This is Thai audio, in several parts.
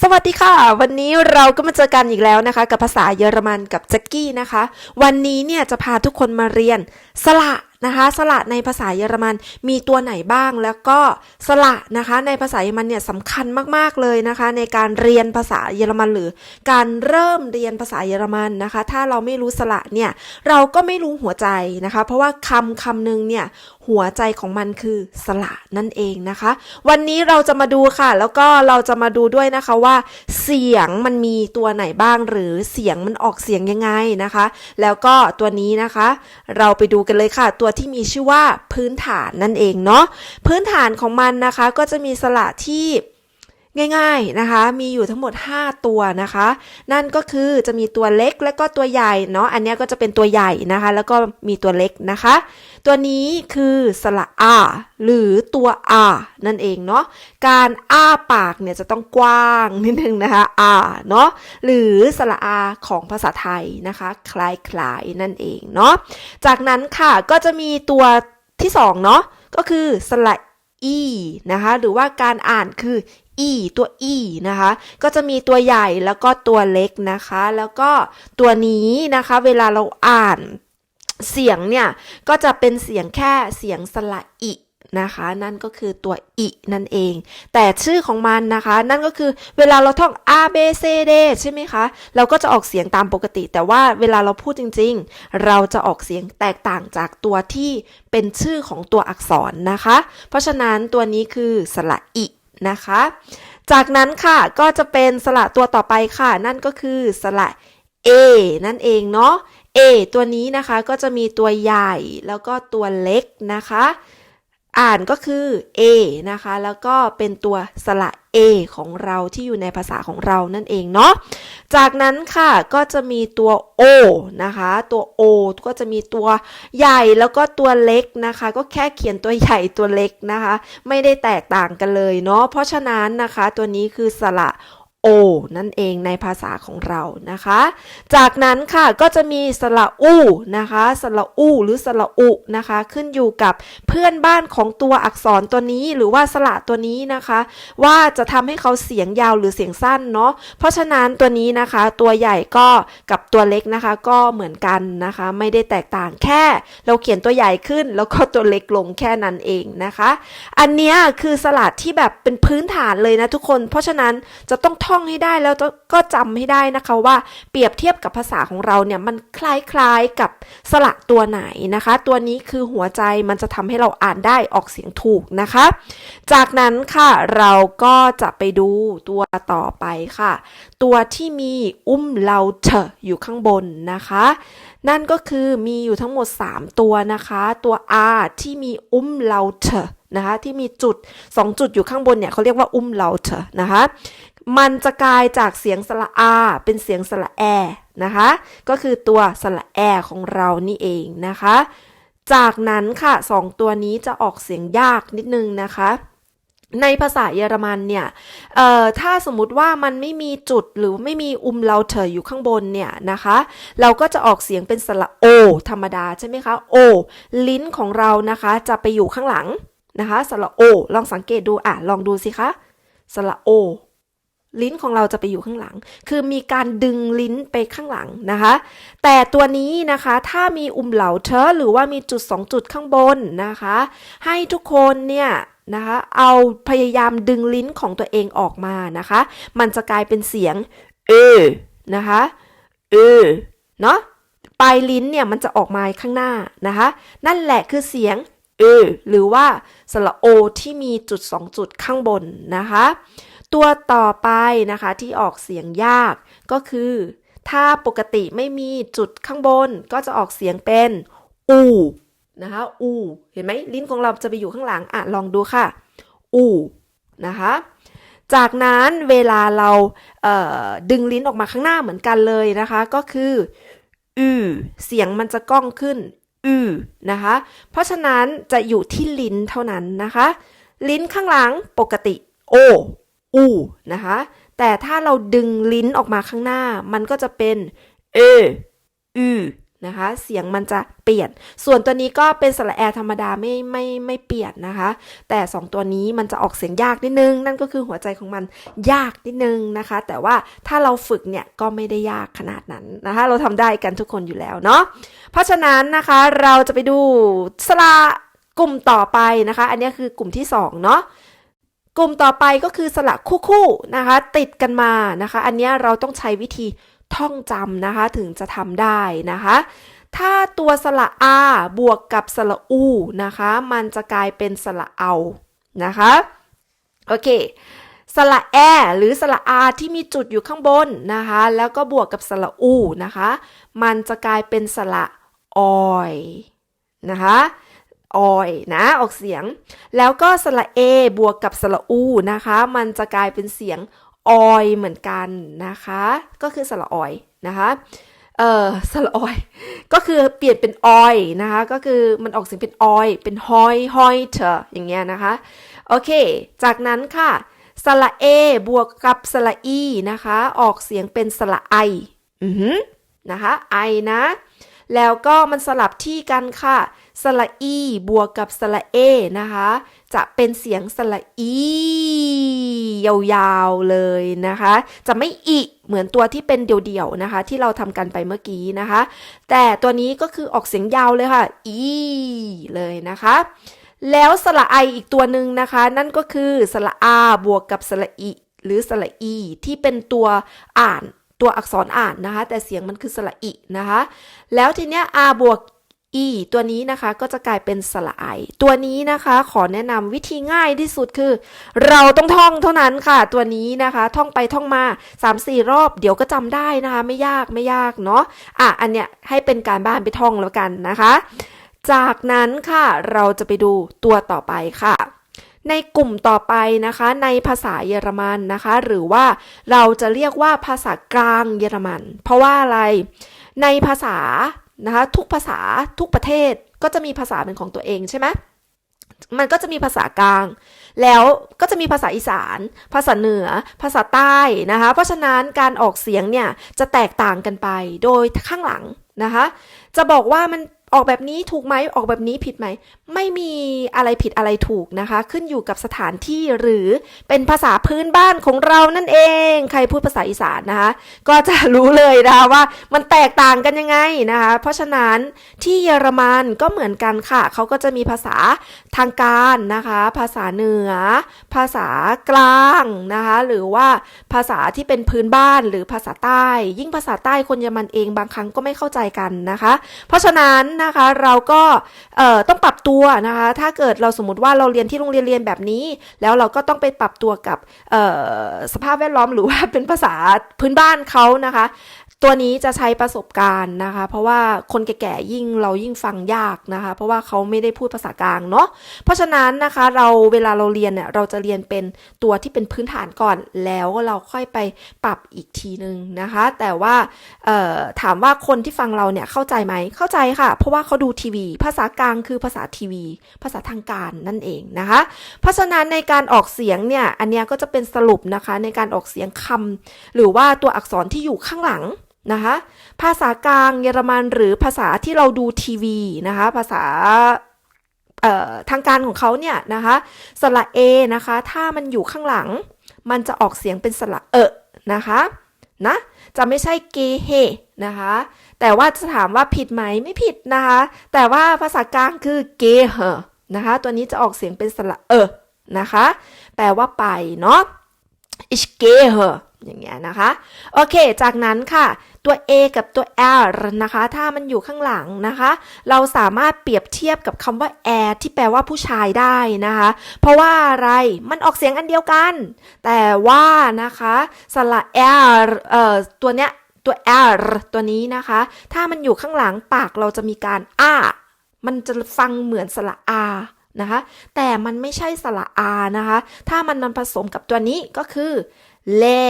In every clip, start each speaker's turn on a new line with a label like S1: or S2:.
S1: สวัสดีค่ะ วันนี้เราก็มาเจอกันอีกแล้วนะคะ กับภาษาเยอรมันกับแจ็กกี้นะคะ วันนี้เนี่ยจะพาทุกคนมาเรียนสระ นะคะสระในภาษาเยอรมันมีตัวไหนบ้าง แล้วก็สระนะคะในภาษาเยอรมันเนี่ยสำคัญมากๆเลยนะคะ ในการเรียนภาษาเยอรมันหรือ การเริ่มเรียนภาษาเยอรมันนะคะ ถ้าเราไม่รู้สระเนี่ยเราก็ไม่รู้หัวใจนะคะ เพราะว่าคำคำหนึ่งเนี่ยหัวใจของมันคือสระนั่นเองนะคะ วันนี้เราจะมาดูค่ะ แล้วก็เราจะมาดูด้วยนะคะว่า เสียงมันมีตัวไหนบ้าง หรือเสียงมันออกเสียงยังไงนะคะ แล้วก็ตัวนี้นะคะ เราไปดูกันเลยค่ะตัวที่มีชื่อว่าพื้นฐานนั่นเองเนาะพื้นฐานของมันนะคะก็จะมีสระที่ ง่ายๆนะคะ มีอยู่ทั้งหมด 5 ตัวนะคะ นั่นก็คือจะมีตัวเล็กและก็ตัวใหญ่เนาะ อันนี้ก็จะเป็นตัวใหญ่นะคะ แล้วก็มีตัวเล็กนะคะ ตัวนี้คือสระอาหรือตัวอานั่นเองเนาะ การอ้าปากเนี่ยจะต้องกว้างนิดนึงนะคะอาเนาะ หรือสระอาของภาษาไทยนะคะ คล้ายๆนั่นเองเนาะ จากนั้นค่ะก็จะมีตัวที่สองเนาะ ก็คือสระอีนะคะ หรือว่าการอ่านคืออีตัวอีนะคะ ก็จะมีตัวใหญ่แล้วก็ตัวเล็กนะคะ แล้วก็ตัวนี้นะคะ เวลาเราอ่านเสียงเนี่ย ก็จะเป็นเสียงแค่เสียงสระอินะคะ นั่นก็คือตัวอินั่นเอง แต่ชื่อของมันนะคะ นั่นก็คือเวลาเราท่อง a b c d ใช่ไหมคะ เราก็จะออกเสียงตามปกติ แต่ว่าเวลาเราพูดจริง ๆ เราจะออกเสียงแตกต่างจากตัวที่เป็นชื่อของตัวอักษรนะคะ เพราะฉะนั้นตัวนี้คือสระอิ นะคะ จากนั้นค่ะก็จะเป็นสระตัวต่อไปค่ะ นั่นก็คือสระ A นั่นเองเนาะ A ตัวนี้นะคะก็จะมีตัวใหญ่แล้วก็ตัวเล็กนะคะ อ่านก็คือ A นะคะ แล้วก็เป็นตัวสระ A ของเราที่อยู่ในภาษาของเรานั่นเองเนาะ จากนั้นค่ะก็จะมีตัว O นะคะ ตัว O ก็จะมีตัวใหญ่แล้วก็ตัวเล็กนะคะ ก็แค่เขียนตัวใหญ่ตัวเล็กนะคะ ไม่ได้แตกต่างกันเลยเนาะ เพราะฉะนั้นนะคะตัวนี้คือสระ โอนั่นเองในภาษาของเรานะคะ จากนั้นค่ะก็จะมีสระอูนะคะสระอูหรือสระอุนะคะ ขึ้นอยู่กับเพื่อนบ้านของตัวอักษรตัวนี้หรือว่าสระตัวนี้นะคะ ว่าจะทำให้เขาเสียงยาวหรือเสียงสั้นเนาะเพราะฉะนั้นตัวนี้นะคะ ตัวใหญ่ก็กับตัวเล็กนะคะ ก็เหมือนกันนะคะ ไม่ได้แตกต่างแค่ เราเขียนตัวใหญ่ขึ้น แล้วก็ตัวเล็กลงแค่นั้นเองนะคะ อันนี้คือสลัดที่แบบเป็นพื้นฐานเลยนะทุกคน เพราะฉะนั้นจะต้องท่องท่องให้ได้แล้วก็จำให้ได้นะคะว่าเปรียบเทียบกับภาษาของเราเนี่ยมันคล้ายๆกับสระตัวไหนนะคะ ตัวนี้คือหัวใจมันจะทำให้เราอ่านได้ออกเสียงถูกนะคะ จากนั้นค่ะเราก็จะไปดูตัวต่อไปค่ะ ตัวที่มีอุ้มเราเถอยู่ข้างบนนะคะ นั่นก็คือมีอยู่ทั้งหมด 3 ตัวนะคะ ตัว R ที่มีอุ้มเราเถ นะคะที่มีจุด 2 จุดอยู่ข้างบนเนี่ยเขาเรียกว่าอุ้มเราเถนะคะมันจะกลายจากเสียงสระอาเป็นเสียงสระแอนะคะ ก็คือตัวสระแอของเรานี่เองนะคะ จากนั้นค่ะสองตัวนี้จะออกเสียงยากนิดนึงนะคะในภาษาเยอรมันเนี่ย เอ่อ ถ้าสมมุติว่ามันไม่มีจุดหรือไม่มีอุมเราเถออยู่ข้างบนเนี่ยนะคะ เราก็จะออกเสียงเป็นสระโอ ธรรมดาใช่ไหมคะ โอ ลิ้นของเรานะคะจะไปอยู่ข้างหลัง นะคะสระโอ ลองสังเกตดูอะลองดูสิคะสระโอ ลิ้นของเราจะไปอยู่ข้างหลัง คือมีการดึงลิ้นไปข้างหลังนะคะ แต่ตัวนี้นะคะถ้ามีอุ้มเหลาเทอหรือว่ามีจุด 2 จุดข้างบนนะคะ ให้ทุกคนเนี่ยนะคะเอาพยายามดึงลิ้นของตัวเองออกมานะคะ มันจะกลายเป็นเสียงเออนะคะเออเนาะปลายลิ้นเนี่ยมันจะออกมาข้างหน้านะคะ นั่นแหละคือเสียง เออหรือว่าสระโอที่มีจุด 2 จุดข้างบนนะคะ ตัวต่อไปนะคะที่ออกเสียงยากก็คือ ถ้าปกติไม่มีจุดข้างบน ก็จะออกเสียงเป็นอูนะคะอูเห็นไหมลิ้นของเราจะไปอยู่ข้างหลังอะลองดูค่ะอูนะคะ จากนั้นเวลาเราเดึงลิ้นออกมาข้างหน้าเหมือนกันเลยนะคะ ก็คืออือเสียงมันจะก้องขึ้น อือนะคะ เพราะฉะนั้นจะอยู่ที่ลิ้นเท่านั้นนะคะ ลิ้นข้างหลังปกติโออูนะคะ แต่ถ้าเราดึงลิ้นออกมาข้างหน้า มันก็จะเป็นเออือ นะคะ เสียงมันจะเปลี่ยน ส่วนตัวนี้ก็เป็นสระแอธรรมดาไม่ไม่ไม่เปลี่ยนนะคะ แต่สองตัวนี้มันจะออกเสียงยากนิดนึง นั่นก็คือหัวใจของมันยากนิดนึงนะคะ แต่ว่าถ้าเราฝึกเนี่ยก็ไม่ได้ยากขนาดนั้นนะคะ เราทำได้กันทุกคนอยู่แล้วเนาะ เพราะฉะนั้นนะคะเราจะไปดูสระกลุ่มต่อไปนะคะ อันนี้คือกลุ่มที่สองเนาะกลุ่มต่อไปก็คือสระคู่ๆนะคะ ติดกันมานะคะ อันนี้เราต้องใช้วิธี ท่องจำนะคะถึงจะทำได้นะคะ ถ้าตัวสระอาบวกกับสระอูนะคะ มันจะกลายเป็นสระเอานะคะโอเคสระแอหรือสระอาที่มีจุดอยู่ข้างบนนะคะ แล้วก็บวกกับสระอูนะคะ มันจะกลายเป็นสระออยนะคะออยนะออกเสียง แล้วก็สระเอบวกกับสระอูนะคะ มันจะกลายเป็นเสียง ออยเหมือนกันนะคะ ก็คือสระออยนะคะเออสระออย ก็คือเปลี่ยนเป็นออยนะคะ ก็คือมันออกเสียงเป็นออย เป็นฮอยฮอยเถออย่างเงี้ยนะคะ โอเค จากนั้นค่ะสระเอบวกกับสระอีนะคะ ออกเสียงเป็นสระไออือนะคะไอนะ แล้วก็มันสลับที่กันค่ะ สระอี บวกกับสระเอนะคะ จะเป็นเสียงสระอี ยาวๆเลยนะคะ จะไม่อีเหมือนตัวที่เป็นเดี่ยวๆนะคะ ที่เราทำกันไปเมื่อกี้นะคะ แต่ตัวนี้ก็คือออกเสียงยาวเลยค่ะ อี เลยนะคะแล้วสระไออีกตัวหนึ่งนะคะ นั่นก็คือสระอาบวกกับสระอีหรือสระอีที่เป็นตัวอ่าน ตัวอักษรอ่านนะคะ แต่เสียงมันคือสระอีนะคะ แล้วทีเนี้ย r บวก e ตัวนี้นะคะก็จะกลายเป็นสระไอ ตัวนี้นะคะขอแนะนำวิธีง่ายที่สุดคือ เราต้องท่องเท่านั้นค่ะ ตัวนี้นะคะ ท่องไปท่องมา 3-4 รอบ เดี๋ยวก็จำได้นะคะ ไม่ยากไม่ยากเนาะอะอันเนี้ยให้เป็นการบ้านไปท่องแล้วกันนะคะ จากนั้นค่ะเราจะไปดูตัวต่อไปค่ะ ในกลุ่มต่อไปนะคะในภาษาเยอรมันนะคะ หรือว่าเราจะเรียกว่าภาษากลางเยอรมัน เพราะว่าอะไรในภาษานะคะทุกภาษาทุกประเทศก็จะมีภาษาเป็นของตัวเองใช่ไหมมันก็จะมีภาษากลาง แล้วก็จะมีภาษาอีสาน ภาษาเหนือ ภาษาใต้นะคะ เพราะฉะนั้นการออกเสียงเนี่ยจะแตกต่างกันไป โดยข้างหลังนะคะ จะบอกว่ามัน ออกแบบนี้ถูกไหมออกแบบนี้ผิดไหม ไม่มีอะไรผิดอะไรถูกนะคะ ขึ้นอยู่กับสถานที่หรือเป็นภาษาพื้นบ้านของเรานั่นเอง ใครพูดภาษาอีสานนะคะ ก็จะรู้เลยนะคะว่ามันแตกต่างกันยังไงนะคะ เพราะฉะนั้นที่เยอรมันก็เหมือนกันค่ะ เขาก็จะมีภาษาทางการนะคะ ภาษาเหนือ ภาษากลางนะคะ หรือว่าภาษาที่เป็นพื้นบ้านหรือภาษาใต้ ยิ่งภาษาใต้คนเยอรมันเองบางครั้งก็ไม่เข้าใจกันนะคะ เพราะฉะนั้นนะคะเราก็ต้องปรับตัวนะคะ ถ้าเกิดเราสมมติว่าเราเรียนที่โรงเรียนเรียนแบบนี้ แล้วเราก็ต้องไปปรับตัวกับสภาพแวดล้อมหรือว่าเป็นภาษาพื้นบ้านเขานะคะ ตัวนี้จะใช้ประสบการณ์นะคะ เพราะว่าคนแก่ๆยิ่งเรายิ่งฟังยากนะคะ เพราะว่าเขาไม่ได้พูดภาษากลางเนาะเพราะฉะนั้นนะคะเราเวลาเราเรียนเนี่ยเราจะเรียนเป็นตัวที่เป็นพื้นฐานก่อน แล้วเราค่อยไปปรับอีกทีนึงนะคะ แต่ว่าถามว่าคนที่ฟังเราเนี่ยเข้าใจไหมเข้าใจค่ะ เพราะว่าเขาดูทีวี ภาษากลางคือภาษาทีวี ภาษาทางการนั่นเองนะคะ เพราะฉะนั้นในการออกเสียงเนี่ยอันเนี้ยก็จะเป็นสรุปนะคะในการออกเสียงคำหรือว่าตัวอักษรที่อยู่ข้างหลัง นะคะ ภาษากลางเยอรมันหรือภาษาที่เราดูทีวีนะคะ ภาษาทางการของเขาเนี่ยนะคะสระเอนะคะ ถ้ามันอยู่ข้างหลัง มันจะออกเสียงเป็นสระเอะนะคะนะจะไม่ใช่เกเฮนะคะ แต่ว่าจะถามว่าผิดไหมไม่ผิดนะคะ แต่ว่าภาษากลางคือเกเฮนะคะ ตัวนี้จะออกเสียงเป็นสระเอะนะคะ แปลว่าไปเนาะ ich gehe อย่างเงี้ยนะคะ โอเค จากนั้นค่ะ ตัว A กับตัว R นะคะ ถ้ามันอยู่ข้างหลังนะคะ เราสามารถเปรียบเทียบกับคำว่า air ที่แปลว่าผู้ชายได้นะคะ เพราะว่าอะไรมันออกเสียงอันเดียวกัน แต่ว่านะคะสระ R เอ่อตัวเนี้ยตัว R ตัวนี้นะคะ ถ้ามันอยู่ข้างหลังปากเราจะมีการอ้ามันจะฟังเหมือนสระ R นะคะ แต่มันไม่ใช่สระอานะคะ ถ้ามันมันผสมกับตัวนี้ก็คือ แล่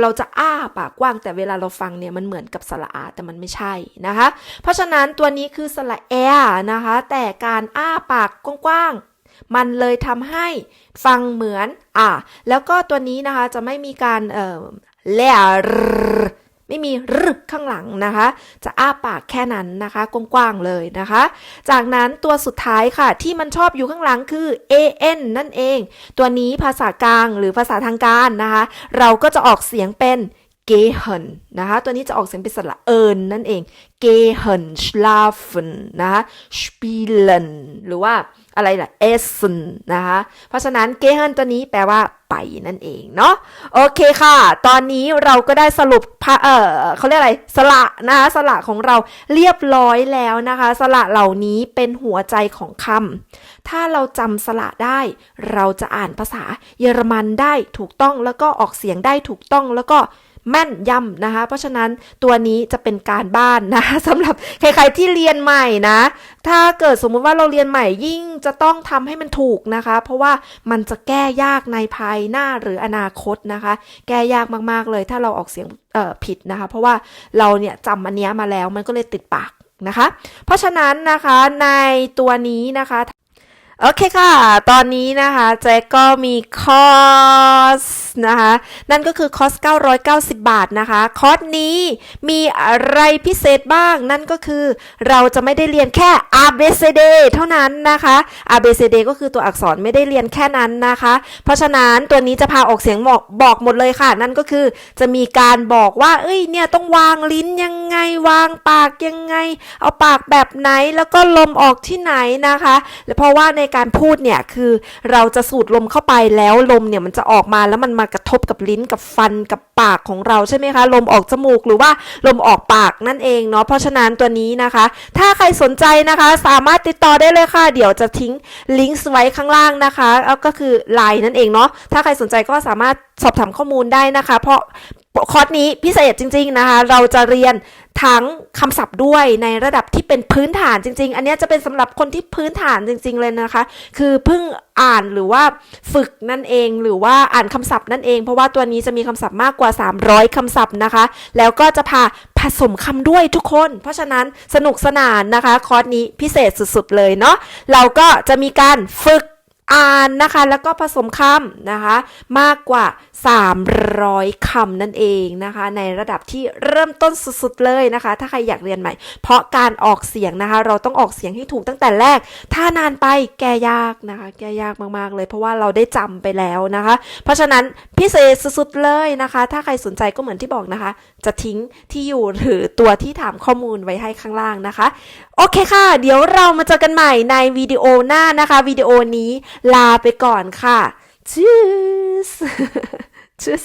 S1: เราจะอ้าปากกว้างแต่เวลาเราฟังเนี่ยมันเหมือนกับสระอาแต่มันไม่ใช่นะคะ เพราะฉะนั้นตัวนี้คือสระแอนะคะ แต่การอ้าปากกว้างมันเลยทำให้ฟังเหมือนอ่าแล้วก็ตัวนี้นะคะจะไม่มีการเอ่อแล่ ไม่มีรึข้างหลังนะคะ จะอ้าปากแค่นั้นนะคะ กว้างๆเลยนะคะ จากนั้นตัวสุดท้ายค่ะ ที่มันชอบอยู่ข้างหลังคือ an นั่นเอง ตัวนี้ภาษากลางหรือภาษาทางการนะคะ เราก็จะออกเสียงเป็น gehen นะคะ ตัวนี้จะออกเสียงเป็นสระเอินนั่นเอง gehen schlafen นะคะ spielen หรือว่าอะไรล่ะ essen นะคะ เพราะฉะนั้น gehen ตัวนี้แปลว่าไปนั่นเองเนาะโอเคค่ะ ตอนนี้เราก็ได้สรุปพะเออเขาเรียกอะไรสระนะคะสระของเราเรียบร้อยแล้วนะคะ สระเหล่านี้เป็นหัวใจของคำถ้าเราจำสระได้ เราจะอ่านภาษาเยอรมันได้ถูกต้องแล้วก็ออกเสียงได้ถูกต้องแล้วก็ แม่นยำนะคะ เพราะฉะนั้นตัวนี้จะเป็นการบ้านนะสำหรับใครๆที่เรียนใหม่นะ ถ้าเกิดสมมุติว่าเราเรียนใหม่ยิ่งจะต้องทำให้มันถูกนะคะ เพราะว่ามันจะแก้ยากในภายหน้าหรืออนาคตนะคะ แก้ยากมากๆเลย ถ้าเราออกเสียงผิดนะคะ เพราะว่าเราเนี่ยจำอันนี้มาแล้วมันก็เลยติดปากนะคะ เพราะฉะนั้นนะคะในตัวนี้นะคะ โอเคค่ะ ตอนนี้นะคะแจ็คก็มีคอสนะคะ นั่นก็คือคอส 990 บาทนะคะ คอสนี้มีอะไรพิเศษบ้าง นั่นก็คือเราจะไม่ได้เรียนแค่ A B C D เท่านั้นนะคะ A B C D ก็คือตัวอักษรไม่ได้เรียนแค่นั้นนะคะ เพราะฉะนั้นตัวนี้จะพาออกเสียงบอกบอกหมดเลยค่ะ นั่นก็คือจะมีการบอกว่า เอ้ย เนี่ยต้องวางลิ้นยังไง วางปากยังไง เอาปากแบบไหน แล้วก็ลมออกที่ไหนนะคะ เพราะว่าในการพูดเนี่ยคือเราจะสูดลมเข้าไปแล้วลมเนี่ยมันจะออกมาแล้วมันมากระทบกับลิ้นกับฟันกับปากของเราใช่ไหมคะ ลมออกจมูกหรือว่าลมออกปากนั่นเองเนาะเพราะฉะนั้นตัวนี้นะคะ ถ้าใครสนใจนะคะสามารถติดต่อได้เลยค่ะ เดี๋ยวจะทิ้งลิงก์ไว้ข้างล่างนะคะแล้วก็คือไลน์นั่นเองเนาะถ้าใครสนใจก็สามารถสอบถามข้อมูลได้นะคะ เพราะ คอร์สนี้พิเศษจริง ๆนะคะ เราจะเรียนทั้งคำศัพท์ด้วยในระดับที่เป็นพื้นฐานจริง ๆ อันนี้จะเป็นสำหรับคนที่พื้นฐานจริง ๆ เลยนะคะ คือเพิ่งอ่านหรือว่าฝึกนั่นเอง หรือว่าอ่านคำศัพท์นั่นเอง เพราะว่าตัวนี้จะมีคำศัพท์มากกว่า 300คำศัพท์นะคะ แล้วก็จะพาผสมคำด้วยทุกคน เพราะฉะนั้นสนุกสนานนะคะ คอร์สนี้พิเศษสุด ๆ เลยเนาะ เราก็จะมีการฝึก อ่านนะคะ แล้วก็ผสมคำนะคะ มากกว่า 300คำนั่นเองนะคะ ในระดับที่เริ่มต้นสุดๆเลยนะคะ ถ้าใครอยากเรียนใหม่ เพราะการออกเสียงนะคะ เราต้องออกเสียงให้ถูกตั้งแต่แรก ถ้านานไปแก้ยากนะคะ แก้ยากมากๆเลย เพราะว่าเราได้จำไปแล้วนะคะ เพราะฉะนั้นพิเศษสุดๆเลยนะคะ ถ้าใครสนใจก็เหมือนที่บอกนะคะ จะทิ้งที่อยู่หรือตัวที่ถามข้อมูลไว้ให้ข้างล่างนะคะ โอเคค่ะ เดี๋ยวเรามาเจอกันใหม่ในวิดีโอหน้านะคะวิดีโอนี้ลาไปก่อนค่ะ Tschüss Tschüss